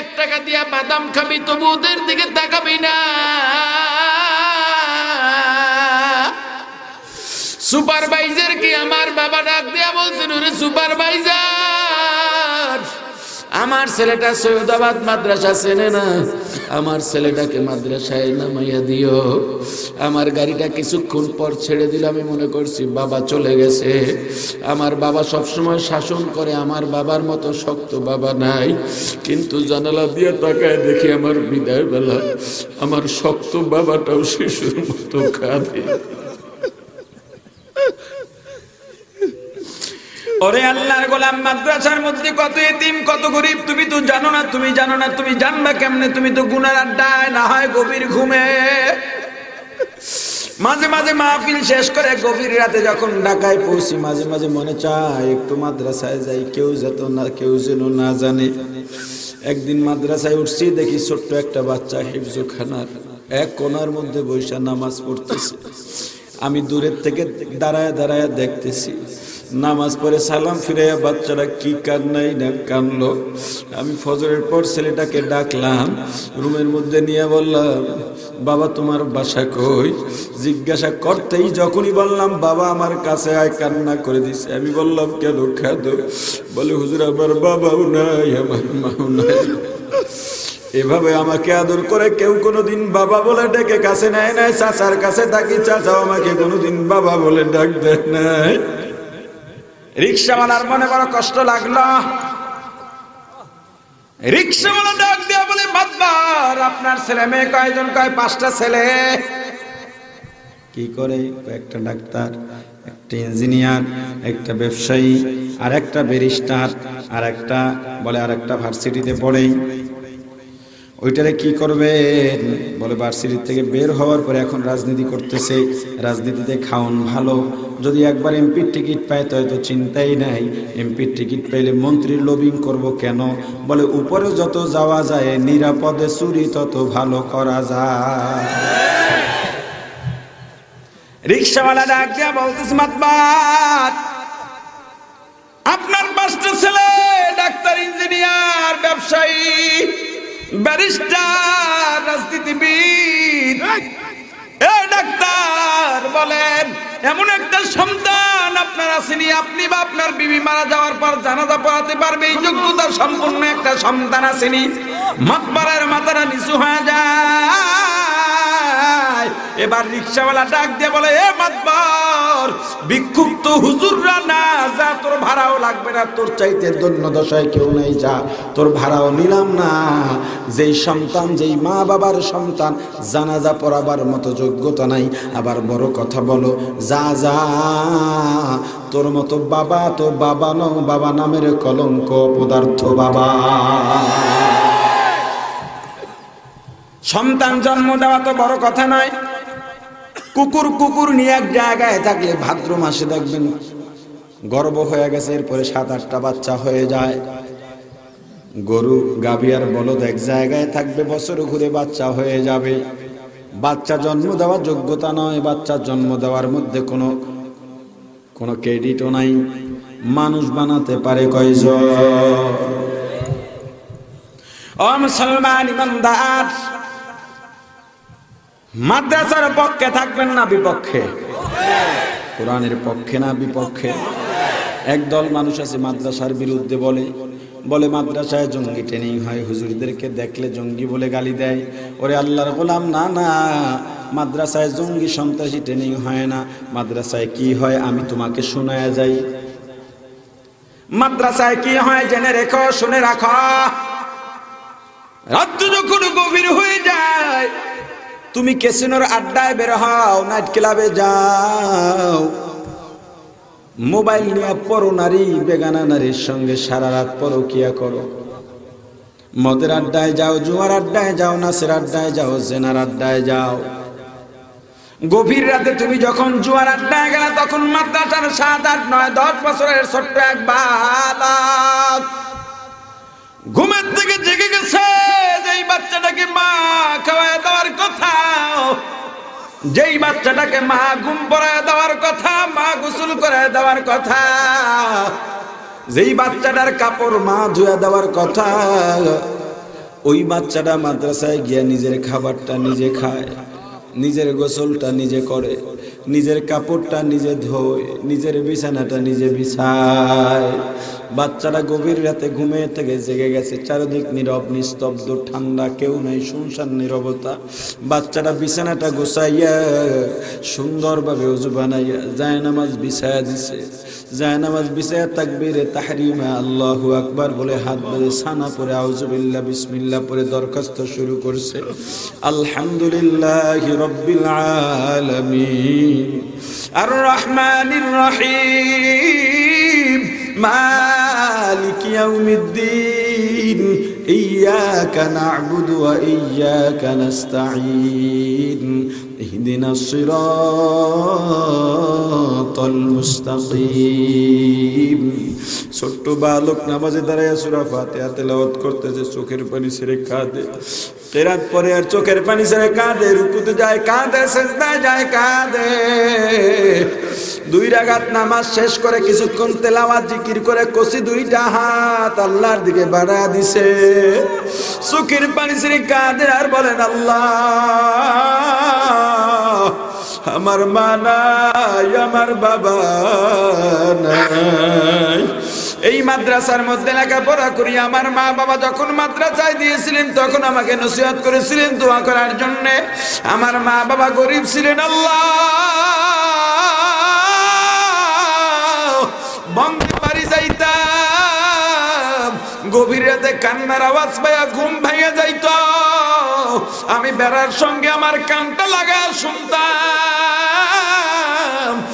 এক টাকা দিয়া বাদাম খাবি তবু ওদের দিকে তাকাবি না। সুপারভাইজার কি আমার বাবা ডাক দিয়া বলছেন? ওরে সুপারভাইজার! আমার ছেলেটা সৈয়দাবাদ মাদ্রাসা চেনে না। আমার ছেলেটাকে মাদ্রাসায় নামাইয়া দিও। আমার গাড়িটা কিছুক্ষণ পর ছেড়ে দিলে। আমি মনে করছি বাবা চলে গেছে। আমার বাবা সবসময় শাসন করে। আমার বাবার মতো শক্ত বাবা নাই। কিন্তু জানালা দিয়ে তাকায় দেখি আমার বিদায় বেলা আমার শক্ত বাবাটাও শিশুর মতো কাঁদে। ওরে আল্লাহর গোলাম, মাদ্রাসার মধ্যে কত এতিম, কত গরিব, তুমি তো জানো না, তুমি জানো না, তুমি জানবা কেমনে, তুমি তো গুনার আড্ডায় না হয় গভীর ঘুমে। মাঝে মাঝে মাহফিল শেষ করে গভীর রাতে যখন ঢাকায় পৌঁছি, মাঝে মাঝে মনে চায়, একটু মাদ্রাসায় যাই, কেউ যেত না, কেউ যেন না জানে। একদিন মাদ্রাসায় উঠছি, দেখি ছোট্ট একটা বাচ্চা হিফজু খানার এক কোনার মধ্যে বৈশা নামাজ পড়তেছে। আমি দূরের থেকে দাঁড়ায় দাঁড়ায় দেখতেছি। নামাজ পড়ে সালাম ফিরাইয়া বাচ্চারা কি কান্নাই না কানলো। আমি ফজরের পর ছেলেটাকে ডাকলাম, রুমের মধ্যে নিয়ে বললাম, বাবা, তোমার বাসা কই? জিজ্ঞাসা করতেই যখনই বললাম, বাবা, আমার কাছে আয়, কান্না করে দিছে। আমি বললাম, কেন খাদো বলে, হুজুর, আমার বাবাও নাই, আমার মাও নাই। এভাবে আমাকে আদর করে কেউ কোনোদিন বাবা বলে ডেকে কাছে নেয় নাই, চাচার কাছে থাকি চাচাও আমাকে কোনোদিন বাবা বলে ডাক দেয় নাই। রিক্সাওয়ালার মনে বড় কষ্ট লাগল। রিক্সাওয়ালা ডাক দেওয়া বলে বাদবার আপনার ছেলে মেয়ে কয়জন? কয়, পাঁচটা ছেলে। কি করে? একটা ডাক্তার, একটা ইঞ্জিনিয়ার, একটা ব্যবসায়ী, আর একটা ব্যারিস্টার, আর একটা বলে, আর একটা ভার্সিটিতে পড়ে। ওইটারে কি করবেন? বলে ভার্সিটি থেকে বের হওয়ার পরে এখন রাজনীতি করতেছে। রাজনীতিতে খাওন ভালো। যদি একবার এমপির টিকিট পায়, তো হয়তো চিন্তাই নাই। এমপির টিকিট পাইলে মন্ত্রীর লবিং করব কেন? বলে, উপরে যত যাওয়া যায়, নিরাপদে চুরি তত ভালো করা যায়। রিক্সাওয়ালা ডাক দিয়া বলতেছে আপনার পাঁচটা ছেলে, ডাক্তার, ইঞ্জিনিয়ার, ব্যবসায়ী ব্যারিস্টার রাজনীতিবিদ। এ ডাক্তার বলেন এমন একটা সন্তান আপনার আসেনি আপনি বা আপনার বিবি মারা যাওয়ার পর জানাজা পড়াতে পারবে এই যোগ্যতা সম্পূর্ণ একটা সন্তান আসেনি। মাতবারের মাথাটা নিচু হয়ে যায়। এবার রিক্সাওয়ালা ডাক দিয়ে বলে এ মাতবার বিক্ষুব্ধ হুজুররা না, যা তোর ভাড়াও লাগবে না, তোর চাইতে দন্য দশায় কেউ নাই, যা তোর ভাড়াও নিলাম না। যেই সন্তান, যেই মা বাবার সন্তান, জানাজা পড়াবার মতো যোগ্যতা নাই। আবার বড় কথা বলো, যা যা, তোর মতো বাবা তো বাবা নও, বাবা নামের কলঙ্ক, পদার্থ বাবা। সন্তান জন্ম দেওয়া তো বড় কথা নয়। কুকুর কুকুর নিয়ে এক জায়গায় থাকলে ভাদ্র মাসে দেখবেন গর্ব হয়ে গেছে, এরপরে সাত, আটটা বাচ্চা হয়ে যায়। গরু, গাভী আর বলদ এক জায়গায় থাকবে, বছর ঘুরে বাচ্চা হয়ে যাবে। বাচ্চা জন্ম দেওয়ার যোগ্যতা নয়, বাচ্চা জন্ম দেওয়ার মধ্যে কোনো কোনো ক্রেডিটও নাই। মানুষ বানাতে পারে কয়জন? ও মুসলমান ইমানদার মাদ্রাসার পক্ষে থাকবেন না বিপক্ষে? কোরআনের পক্ষে না বিপক্ষে? একদল মানুষ আছে মাদ্রাসার বিরুদ্ধে বলে বলে মাদ্রাসায় জঙ্গি ট্রেনিং হয় হুজুরদেরকে দেখলে জঙ্গি বলে গালি দেয়। ওরে আল্লাহর গোলাম না না মাদ্রাসায় জঙ্গি সন্ত্রাসী ট্রেনিং হয় না। মাদ্রাসায় কি হয় আমি তোমাকে শোনায় যাই। মাদ্রাসায় কি হয় জেনে রেখো শুনে রাখো। রাত যখন গভীর হয়ে যায় তুমি কেসিনোর আড্ডায় বের হও নাইট ক্লাবে যাও। মোবাইল নিয়ে পরো নারী, বেগানা নারীর সঙ্গে সারা রাত পরকিয়া করো। মদের আড্ডায় যাও, জুয়ার আড্ডায় যাও, নাচের আড্ডায় যাও, জেনার আড্ডায় যাও। গভীর রাতে তুমি যখন জুয়ার আড্ডায় গেলে, তখন মাদ্রাসার সাত আট নয় দশ বছরের ছোট্ট এক বালক ঘুমের থেকে জেগে গেছে। যেই বাচ্চাটাকে মা ঘুম পড়ায় দেওয়ার কথা, মা গোসল করায় দেওয়ার কথা, যেই বাচ্চাটার কাপড় মা ধুয়া দেওয়ার কথা, ওই বাচ্চাটা মাদ্রাসায় গিয়ে নিজের খাবারটা নিজে খায়, নিজের গোসলটা নিজে করে। নিজের কাপড়টা নিজে ধোয়, নিজের বিছানাটা নিজে বিছায়। বাচ্চারা গভীর রাতে ঘুমিয়ে থেকে জেগে গেছে, চারিদিক নীরব, নিস্তব্ধ, ঠান্ডা, কেউ নাই, শুনশান, নীরবতা। বাচ্চারা বিছানাটা গোছাইয়া সুন্দরভাবে উজু বানাইয়া যায় নামাজ বিছায়া দিছে। যায় নামাজ বিছায়া তাকবীরে তাহরিমা, আল্লাহু আকবার বলে হাত বেঁধে সানা পরে আউজুবিল্লাহ বিসমিল্লা পরে দরখাস্ত শুরু করছে। আলহামদুলিল্লাহ রব্বিল আলামিন। আর রহমানির রহিম মালিক ইয়াউমিদ্দিন إياك نعبد وإياك نستعين اهدنا الصراط المستقيم ছোট্ট বালক নামাজে দাঁড়ায় সুরা ফাতিহা তেলাওয়াত করতেছে চোখের পানি ছেড়ে কাঁদে কেরাত পরে আর চোখের পানি ছেড়ে কাঁদে, রুকুতে যায়, কাঁদে, সেজদায় যায়, কাঁদে। দুই রাগাত নামাজ শেষ করে কিছুক্ষণ তেলাওয়াত, জিকির করে কষি দুইটা হাত আল্লাহর দিকে বাড়া দিছে। চোখের পানি ছেড়ে কাঁদে আর বলেন, আল্লাহ, আমার মা নাই, আমার বাবা নাই। এই মাদ্রাসার মধ্যে লেখাপড়া করি, আমার মা বাবা যখন মাদ্রাসায় দিয়েছিলেন, তখন আমাকে নসিহত করেছিলেন দোয়া করার জন্য। আমার মা বাবা গরিব ছিলেন, আল্লাহ! বঙ্গে বাড়ি যাইতাম, গভীর রাতে কান্নার আওয়াজ পাইয়া ঘুম ভাইয়া যাইত। আমি বেড়ার সঙ্গে আমার কানটা লাগা শুনতাম।